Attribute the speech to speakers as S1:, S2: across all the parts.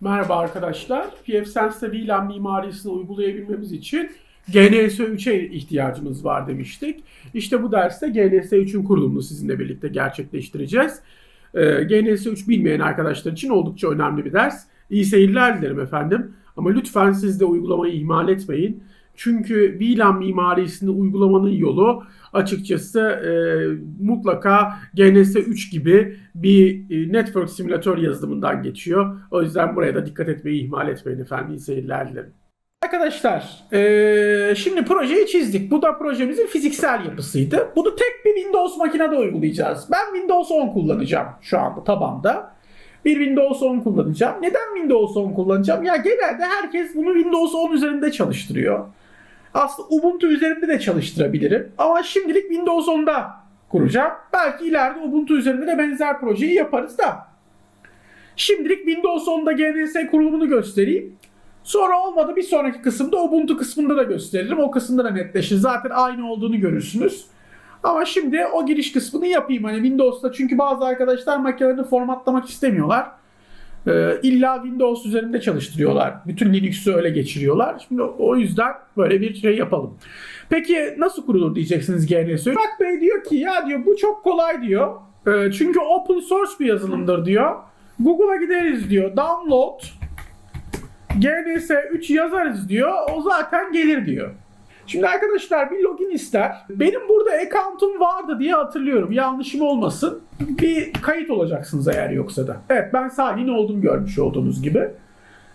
S1: Merhaba arkadaşlar. pfSense'de VLAN mimarisini uygulayabilmemiz için GNS3'e ihtiyacımız var demiştik. İşte bu derste GNS3'ün kurulumunu sizinle birlikte gerçekleştireceğiz. Ee, GNS3 bilmeyen arkadaşlar için oldukça önemli bir ders. İyi seyirler dilerim efendim. Ama lütfen siz de uygulamayı ihmal etmeyin. Çünkü VLAN mimarisini uygulamanın yolu açıkçası e, mutlaka GNS3 gibi bir e, network simülatör yazılımından geçiyor. O yüzden buraya da dikkat etmeyi ihmal etmeyin efendim. İyi seyirler dilerim. Arkadaşlar e, şimdi projeyi çizdik. Bu da projemizin fiziksel yapısıydı. Bunu tek bir Windows makinede uygulayacağız. Ben Windows 10 kullanacağım şu anda tabanda. Bir Windows 10 kullanacağım. Neden Windows 10 kullanacağım? Ya genelde herkes bunu Windows 10 üzerinde çalıştırıyor. Aslında Ubuntu üzerinde de çalıştırabilirim. Ama şimdilik Windows 10'da kuracağım. Belki ileride Ubuntu üzerinde de benzer projeyi yaparız da. Şimdilik Windows 10'da GNS kurulumunu göstereyim. Sonra olmadı bir sonraki kısımda Ubuntu kısmında da gösteririm. O kısımda da netleşir. Zaten aynı olduğunu görürsünüz. Ama şimdi o giriş kısmını yapayım. Hani Windows'ta çünkü bazı arkadaşlar makinelerini formatlamak istemiyorlar. Ee, illa Windows üzerinde çalıştırıyorlar. Bütün Linux'u öyle geçiriyorlar. Şimdi o yüzden böyle bir şey yapalım. Peki nasıl kurulur diyeceksiniz GNS. Burak Bey diyor ki ya diyor bu çok kolay diyor. Ee, çünkü open source bir yazılımdır diyor. Google'a gideriz diyor. Download GNS 3 yazarız diyor. O zaten gelir diyor. Şimdi arkadaşlar bir login ister. Benim burada account'um vardı diye hatırlıyorum. Yanlışım olmasın. Bir kayıt olacaksınız eğer yoksa da. Evet ben Salih'in olduğumu görmüş olduğunuz gibi.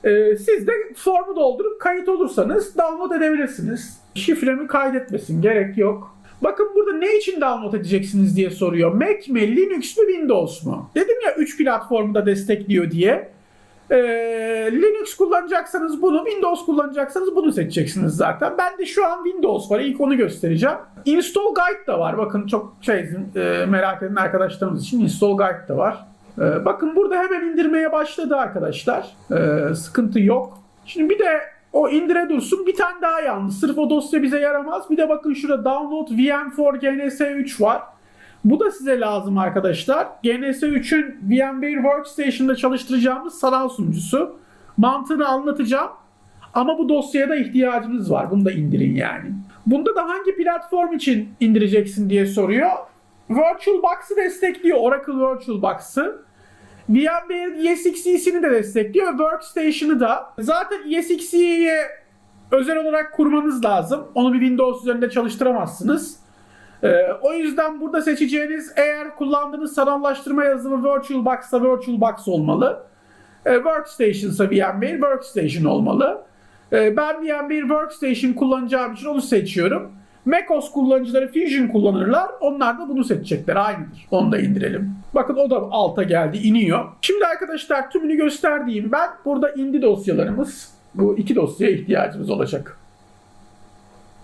S1: Ee, siz de formu doldurup kayıt olursanız download edebilirsiniz. Şifremi kaydetmesin gerek yok. Bakın burada ne için download edeceksiniz diye soruyor. Mac mi, Linux mu, Windows mu? Dedim ya 3 platformu da destekliyor diye. Ee, Linux kullanacaksanız bunu, Windows kullanacaksanız bunu seçeceksiniz zaten. Ben de şu an Windows var. İlk onu göstereceğim. Install Guide da var. Bakın çok şey e, merak eden arkadaşlarımız için Install Guide da var. Ee, bakın burada hemen indirmeye başladı arkadaşlar. Ee, sıkıntı yok. Şimdi bir de o indire dursun. Bir tane daha yalnız. Sırf o dosya bize yaramaz. Bir de bakın şurada Download VM4 GNS3 var. Bu da size lazım arkadaşlar. GNS3'ün VMware Workstation'da çalıştıracağımız sanal sunucusu. Mantığını anlatacağım. Ama bu dosyaya da ihtiyacınız var. Bunu da indirin yani. Bunda da hangi platform için indireceksin diye soruyor. VirtualBox'ı destekliyor. Oracle VirtualBox'ı. VMware ESXe'sini de destekliyor. Workstation'ı da. Zaten ESXe'ye özel olarak kurmanız lazım. Onu bir Windows üzerinde çalıştıramazsınız. Ee, o yüzden burada seçeceğiniz eğer kullandığınız sanallaştırma yazılımı VirtualBox'sa VirtualBox olmalı. Ee, Workstation ise VMware Workstation olmalı. Ee, ben VMware Workstation kullanacağım için onu seçiyorum. macOS kullanıcıları Fusion kullanırlar. Onlar da bunu seçecekler. Aynıdır. Onu da indirelim. Bakın o da alta geldi. iniyor. Şimdi arkadaşlar tümünü gösterdiğim ben burada indi dosyalarımız. Bu iki dosyaya ihtiyacımız olacak.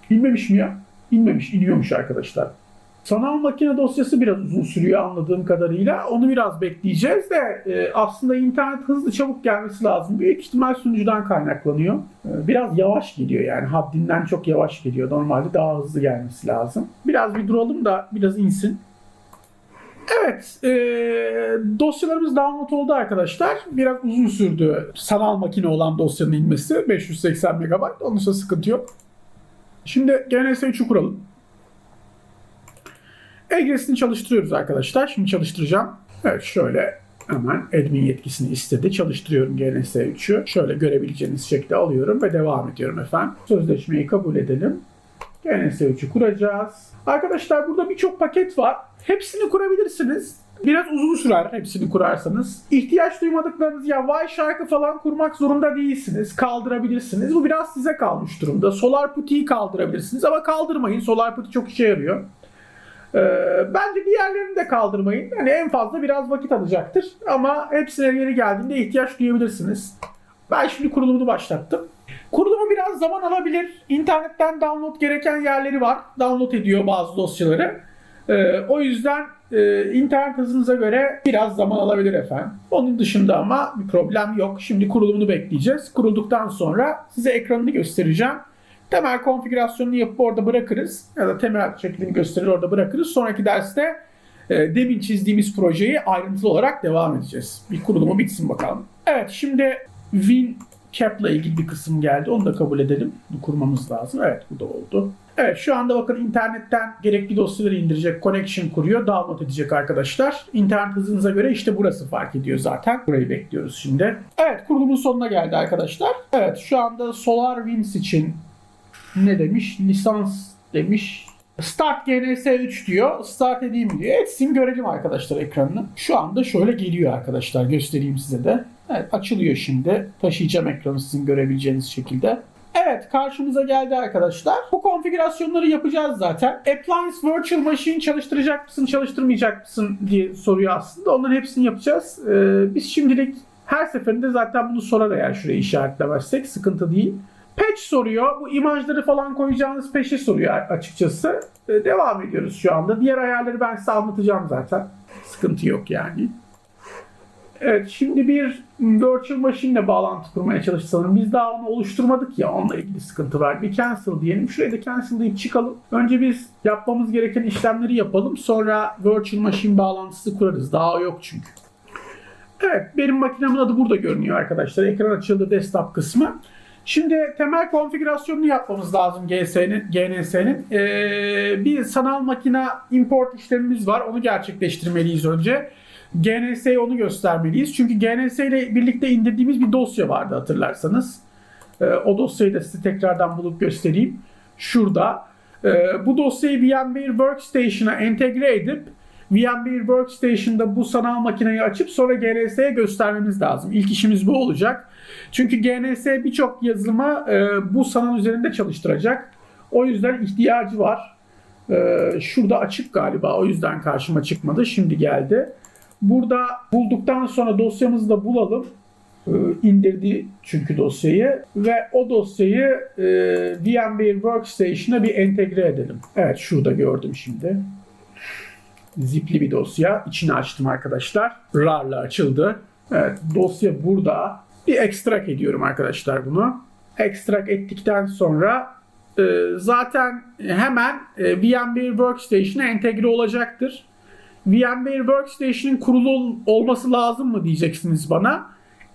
S1: İnmemiş mi ya? İnmemiş, iniyormuş arkadaşlar. Sanal makine dosyası biraz uzun sürüyor anladığım kadarıyla. Onu biraz bekleyeceğiz de e, aslında internet hızlı çabuk gelmesi lazım. Büyük ihtimal sunucudan kaynaklanıyor. E, biraz yavaş geliyor yani haddinden çok yavaş geliyor. Normalde daha hızlı gelmesi lazım. Biraz bir duralım da biraz insin. Evet, e, dosyalarımız download oldu arkadaşlar. Biraz uzun sürdü sanal makine olan dosyanın inmesi. 580 MB. Onun için sıkıntı yok. Şimdi GNS3'ü kuralım. Egresini çalıştırıyoruz arkadaşlar. Şimdi çalıştıracağım. Evet şöyle hemen admin yetkisini istedi. Çalıştırıyorum GNS3'ü. Şöyle görebileceğiniz şekilde alıyorum ve devam ediyorum efendim. Sözleşmeyi kabul edelim. GNS3'ü kuracağız. Arkadaşlar burada birçok paket var. Hepsini kurabilirsiniz. Biraz uzun sürer hepsini kurarsanız. İhtiyaç duymadıklarınız ya Wireshark'ı falan kurmak zorunda değilsiniz. Kaldırabilirsiniz. Bu biraz size kalmış durumda. SolarPutty'yi kaldırabilirsiniz ama kaldırmayın. SolarPutty çok işe yarıyor. Ee, bence diğerlerini de kaldırmayın. Yani en fazla biraz vakit alacaktır. Ama hepsine yeri geldiğinde ihtiyaç duyabilirsiniz. Ben şimdi kurulumunu başlattım. Kurulumu biraz zaman alabilir. İnternetten download gereken yerleri var. Download ediyor bazı dosyaları. Ee, o yüzden e, internet hızınıza göre biraz zaman alabilir efendim. Onun dışında ama bir problem yok. Şimdi kurulumunu bekleyeceğiz. Kurulduktan sonra size ekranını göstereceğim. Temel konfigürasyonunu yapıp orada bırakırız. Ya da temel şeklini gösterir orada bırakırız. Sonraki derste e, demin çizdiğimiz projeyi ayrıntılı olarak devam edeceğiz. Bir kurulumu bitsin bakalım. Evet şimdi Win Cap'la ilgili bir kısım geldi. Onu da kabul edelim. Kurmamız lazım. Evet bu da oldu. Evet şu anda bakın internetten gerekli dosyaları indirecek, connection kuruyor, download edecek arkadaşlar. İnternet hızınıza göre işte burası fark ediyor zaten. Burayı bekliyoruz şimdi. Evet kurulumun sonuna geldi arkadaşlar. Evet şu anda SolarWinds için ne demiş? Lisans demiş. Start GNS 3 diyor. Start edeyim diyor. Etsin görelim arkadaşlar ekranını. Şu anda şöyle geliyor arkadaşlar. Göstereyim size de. Evet açılıyor şimdi. Taşıyacağım ekranı sizin görebileceğiniz şekilde. Evet karşımıza geldi arkadaşlar. Bu konfigürasyonları yapacağız zaten. Appliance Virtual Machine çalıştıracak mısın, çalıştırmayacak mısın diye soruyor aslında. Onların hepsini yapacağız. Ee, biz şimdilik her seferinde zaten bunu sorar eğer şuraya işaretlemezsek sıkıntı değil. Patch soruyor. Bu imajları falan koyacağınız peşi soruyor açıkçası. Ee, devam ediyoruz şu anda. Diğer ayarları ben size anlatacağım zaten. Sıkıntı yok yani. Evet şimdi bir virtual machine ile bağlantı kurmaya çalıştı sanırım. Biz daha onu oluşturmadık ya onunla ilgili sıkıntı var. Bir cancel diyelim. Şuraya da cancel deyip çıkalım. Önce biz yapmamız gereken işlemleri yapalım. Sonra virtual machine bağlantısı kurarız. Daha yok çünkü. Evet benim makinemin adı burada görünüyor arkadaşlar. Ekran açıldı desktop kısmı. Şimdi temel konfigürasyonunu yapmamız lazım GS'nin, GNS'nin. Ee, bir sanal makine import işlemimiz var. Onu gerçekleştirmeliyiz önce. GNS'ye onu göstermeliyiz. Çünkü GNS ile birlikte indirdiğimiz bir dosya vardı hatırlarsanız. Ee, o dosyayı da size tekrardan bulup göstereyim. Şurada. Ee, bu dosyayı VMware Workstation'a entegre edip VMware Workstation'da bu sanal makineyi açıp sonra GNS'ye göstermemiz lazım. İlk işimiz bu olacak. Çünkü GNS birçok yazılımı e, bu sanal üzerinde çalıştıracak. O yüzden ihtiyacı var. E, şurada açık galiba. O yüzden karşıma çıkmadı. Şimdi geldi. Burada bulduktan sonra dosyamızı da bulalım. E, indirdi çünkü dosyayı ve o dosyayı e, VMware Workstation'a bir entegre edelim. Evet şurada gördüm şimdi. Zipli bir dosya. İçini açtım arkadaşlar. RAR'la açıldı. Evet dosya burada. Bir extract ediyorum arkadaşlar bunu. Extract ettikten sonra e, zaten hemen e, VMware Workstation'a entegre olacaktır. VMware Workstation'ın kurulu ol- olması lazım mı diyeceksiniz bana.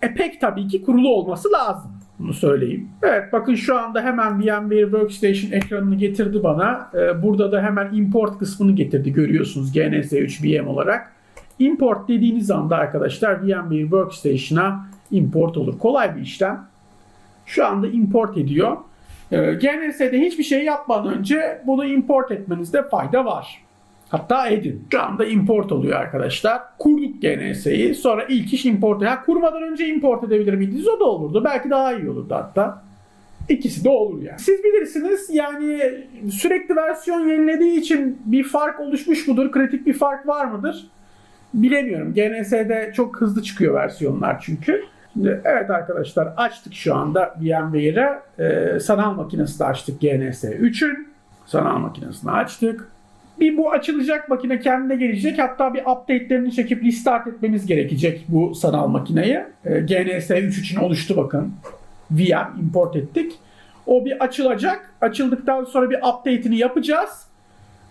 S1: E pek tabii ki kurulu olması lazım. Bunu söyleyeyim. Evet bakın şu anda hemen VMware Workstation ekranını getirdi bana. Ee, burada da hemen import kısmını getirdi görüyorsunuz GNS3 VM olarak. Import dediğiniz anda arkadaşlar VMware Workstation'a import olur. Kolay bir işlem. Şu anda import ediyor. Ee, GNS'de hiçbir şey yapmadan önce bunu import etmenizde fayda var. Hatta edin. Şu anda import oluyor arkadaşlar. Kurduk GNS'yi. Sonra ilk iş import. Ha, kurmadan önce import edebilir miydiniz? O da olurdu. Belki daha iyi olurdu hatta. İkisi de olur yani. Siz bilirsiniz yani sürekli versiyon yenilediği için bir fark oluşmuş mudur? Kritik bir fark var mıdır? Bilemiyorum. GNS'de çok hızlı çıkıyor versiyonlar çünkü. Şimdi evet arkadaşlar açtık şu anda VMware'e. Ee, sanal makinesi de açtık GNS 3'ün. Sanal makinesini açtık. Bir bu açılacak makine kendine gelecek. Hatta bir update'lerini çekip restart etmemiz gerekecek bu sanal makineyi. Ee, GNS 3 için oluştu bakın. VM import ettik. O bir açılacak. Açıldıktan sonra bir update'ini yapacağız.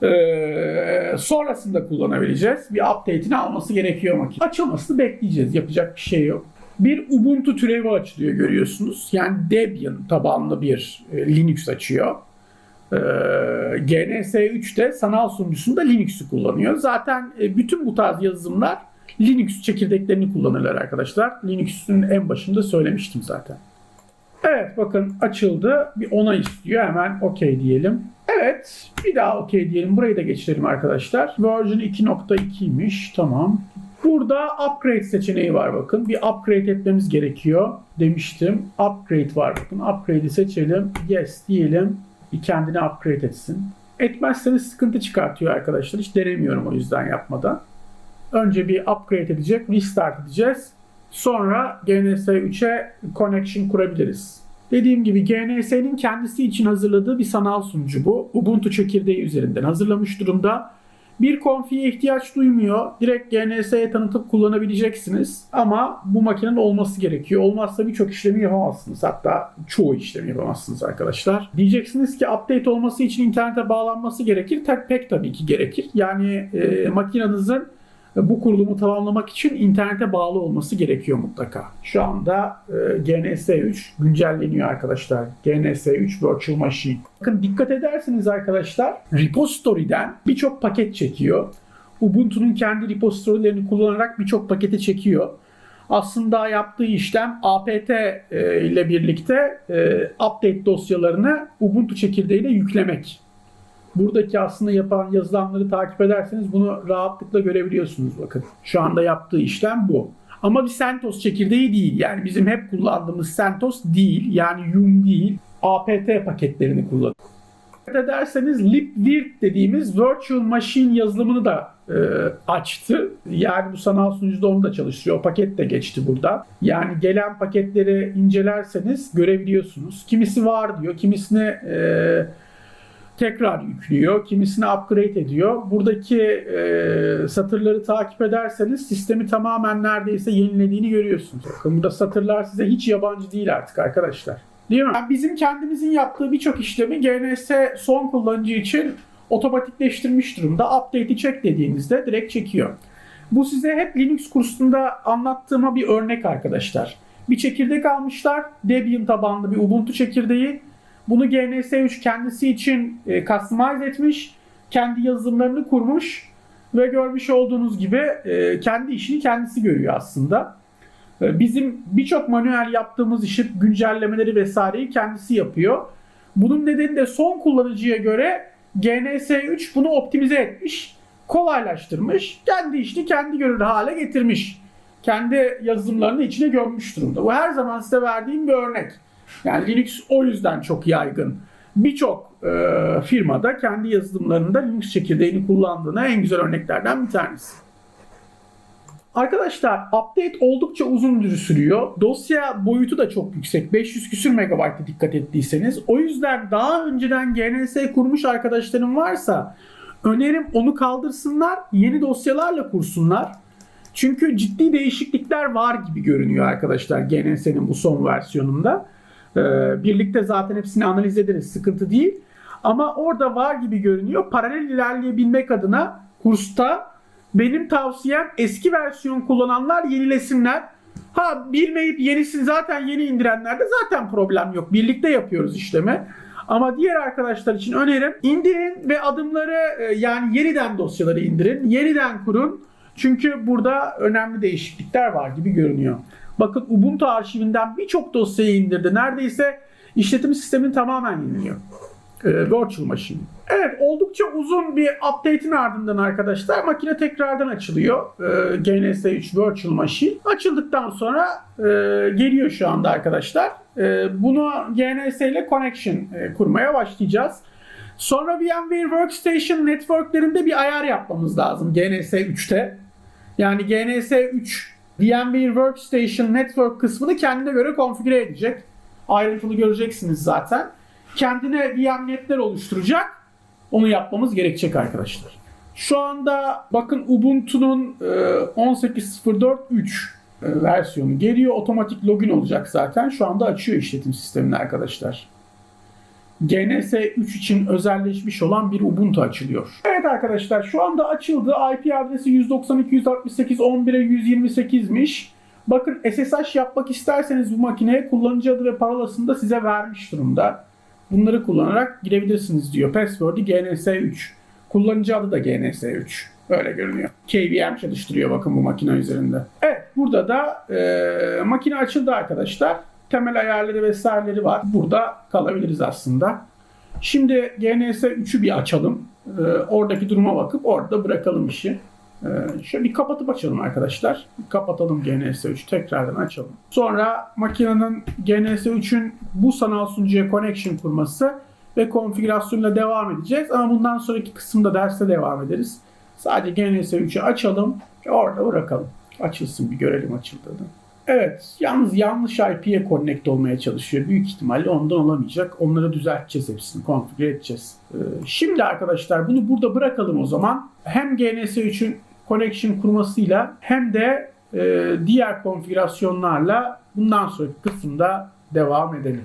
S1: Ee, sonrasında kullanabileceğiz. Bir update'ini alması gerekiyor makine. Açılmasını bekleyeceğiz. Yapacak bir şey yok. Bir Ubuntu türevi açılıyor görüyorsunuz. Yani Debian tabanlı bir e, Linux açıyor. Ee, GNS3'te sanal sunucusunda Linux'u kullanıyor. Zaten e, bütün bu tarz yazılımlar Linux çekirdeklerini kullanırlar arkadaşlar. Linux'ün en başında söylemiştim zaten. Evet bakın açıldı. Bir ona istiyor. Hemen OK diyelim. Evet bir daha OK diyelim. Burayı da geçirelim arkadaşlar. Version 2.2'ymiş. Tamam. Burada upgrade seçeneği var bakın. Bir upgrade etmemiz gerekiyor demiştim. Upgrade var bakın. Upgrade'i seçelim. Yes diyelim. Bir kendini upgrade etsin. Etmezseniz sıkıntı çıkartıyor arkadaşlar. Hiç denemiyorum o yüzden yapmadan. Önce bir upgrade edecek. Restart edeceğiz. Sonra GNS 3'e connection kurabiliriz. Dediğim gibi GNS'nin kendisi için hazırladığı bir sanal sunucu bu. Ubuntu çekirdeği üzerinden hazırlamış durumda. Bir konfiye ihtiyaç duymuyor. Direkt GNS'ye tanıtıp kullanabileceksiniz. Ama bu makinenin olması gerekiyor. Olmazsa birçok işlemi yapamazsınız. Hatta çoğu işlemi yapamazsınız arkadaşlar. Diyeceksiniz ki update olması için internete bağlanması gerekir. Tak pek tabii ki gerekir. Yani e, makinenizin Bu kurulumu tamamlamak için internete bağlı olması gerekiyor mutlaka. Şu anda e, GNS3 güncelleniyor arkadaşlar. GNS3 Virtual Machine. Bakın dikkat ederseniz arkadaşlar repository'den birçok paket çekiyor. Ubuntu'nun kendi repository'lerini kullanarak birçok paketi çekiyor. Aslında yaptığı işlem apt e, ile birlikte e, update dosyalarını Ubuntu çekirdeğiyle yüklemek. Buradaki aslında yapan yazılanları takip ederseniz bunu rahatlıkla görebiliyorsunuz bakın. Şu anda yaptığı işlem bu. Ama bir CentOS çekirdeği değil. Yani bizim hep kullandığımız CentOS değil. Yani Yum değil. apt paketlerini kullanıyor. Dikkat ederseniz libvirt dediğimiz virtual machine yazılımını da e, açtı. Yani bu sanal sunucuda onu da çalıştırıyor. O paket de geçti burada. Yani gelen paketleri incelerseniz görebiliyorsunuz. Kimisi var diyor, kimisini e, tekrar yüklüyor, kimisini upgrade ediyor. Buradaki e, satırları takip ederseniz sistemi tamamen neredeyse yenilediğini görüyorsunuz. Bakın burada satırlar size hiç yabancı değil artık arkadaşlar. Değil mi? Yani bizim kendimizin yaptığı birçok işlemi GNS son kullanıcı için otomatikleştirmiş durumda. Update'i çek dediğinizde direkt çekiyor. Bu size hep Linux kursunda anlattığıma bir örnek arkadaşlar. Bir çekirdek almışlar. Debian tabanlı bir Ubuntu çekirdeği. Bunu GNS3 kendisi için e, customize etmiş. Kendi yazılımlarını kurmuş. Ve görmüş olduğunuz gibi e, kendi işini kendisi görüyor aslında. E, Bizim birçok manuel yaptığımız işi güncellemeleri vesaireyi kendisi yapıyor. Bunun nedeni de son kullanıcıya göre GNS3 bunu optimize etmiş, kolaylaştırmış, kendi işini kendi görür hale getirmiş. Kendi yazılımlarını içine gömmüş durumda. Bu her zaman size verdiğim bir örnek. Yani Linux o yüzden çok yaygın. Birçok e, firmada kendi yazılımlarında Linux çekirdeğini kullandığına en güzel örneklerden bir tanesi. Arkadaşlar update oldukça uzun sürüyor. Dosya boyutu da çok yüksek. 500 küsür megabayta dikkat ettiyseniz. O yüzden daha önceden GNS kurmuş arkadaşlarım varsa önerim onu kaldırsınlar. Yeni dosyalarla kursunlar. Çünkü ciddi değişiklikler var gibi görünüyor arkadaşlar GNS'nin bu son versiyonunda. Ee, birlikte zaten hepsini analiz ederiz. Sıkıntı değil. Ama orada var gibi görünüyor. Paralel ilerleyebilmek adına kursta benim tavsiyem eski versiyon kullananlar yenilesinler. Ha bilmeyip yenisini zaten yeni indirenlerde zaten problem yok. Birlikte yapıyoruz işlemi. Ama diğer arkadaşlar için önerim indirin ve adımları e, yani yeniden dosyaları indirin. Yeniden kurun. Çünkü burada önemli değişiklikler var gibi görünüyor. Bakın Ubuntu arşivinden birçok dosyayı indirdi. Neredeyse işletim sistemini tamamen yeniliyor. Ee, Virtual Machine. Evet oldukça uzun bir update'in ardından arkadaşlar makine tekrardan açılıyor. Ee, GNS3 Virtual Machine. Açıldıktan sonra e, geliyor şu anda arkadaşlar. E, bunu GNS ile connection e, kurmaya başlayacağız. Sonra VMware Workstation networklerinde bir ayar yapmamız lazım GNS 3'te. Yani GNS 3 VMware Workstation Network kısmını kendine göre konfigüre edecek. Ayrıntılı göreceksiniz zaten. Kendine VMNet'ler oluşturacak. Onu yapmamız gerekecek arkadaşlar. Şu anda bakın Ubuntu'nun e, 18.04.3 e, versiyonu geliyor. Otomatik login olacak zaten. Şu anda açıyor işletim sistemini arkadaşlar. GNS 3 için özelleşmiş olan bir Ubuntu açılıyor. Evet arkadaşlar şu anda açıldı. IP adresi 192.168.11'e 128'miş. Bakın SSH yapmak isterseniz bu makineye kullanıcı adı ve parolasını da size vermiş durumda. Bunları kullanarak girebilirsiniz diyor. Password'ı GNS3. Kullanıcı adı da GNS3. Öyle görünüyor. KVM çalıştırıyor bakın bu makine üzerinde. Evet burada da e, makine açıldı arkadaşlar. Temel ayarları vesaireleri var. Burada kalabiliriz aslında. Şimdi GNS 3'ü bir açalım. E, oradaki duruma bakıp orada bırakalım işi. E, şöyle bir kapatıp açalım arkadaşlar. Kapatalım GNS 3 tekrardan açalım. Sonra makinenin GNS 3'ün bu sanal sunucuya connection kurması ve konfigürasyonuyla devam edeceğiz. Ama bundan sonraki kısımda derste devam ederiz. Sadece GNS 3'ü açalım orada bırakalım. Açılsın bir görelim açıldığını. Evet, yalnız yanlış IP'ye connect olmaya çalışıyor. Büyük ihtimalle ondan olamayacak. Onları düzelteceğiz hepsini, konfigüre edeceğiz. Ee, şimdi arkadaşlar bunu burada bırakalım o zaman. Hem GNS3'ün connection kurmasıyla hem de e, diğer konfigürasyonlarla bundan sonraki kısımda devam edelim.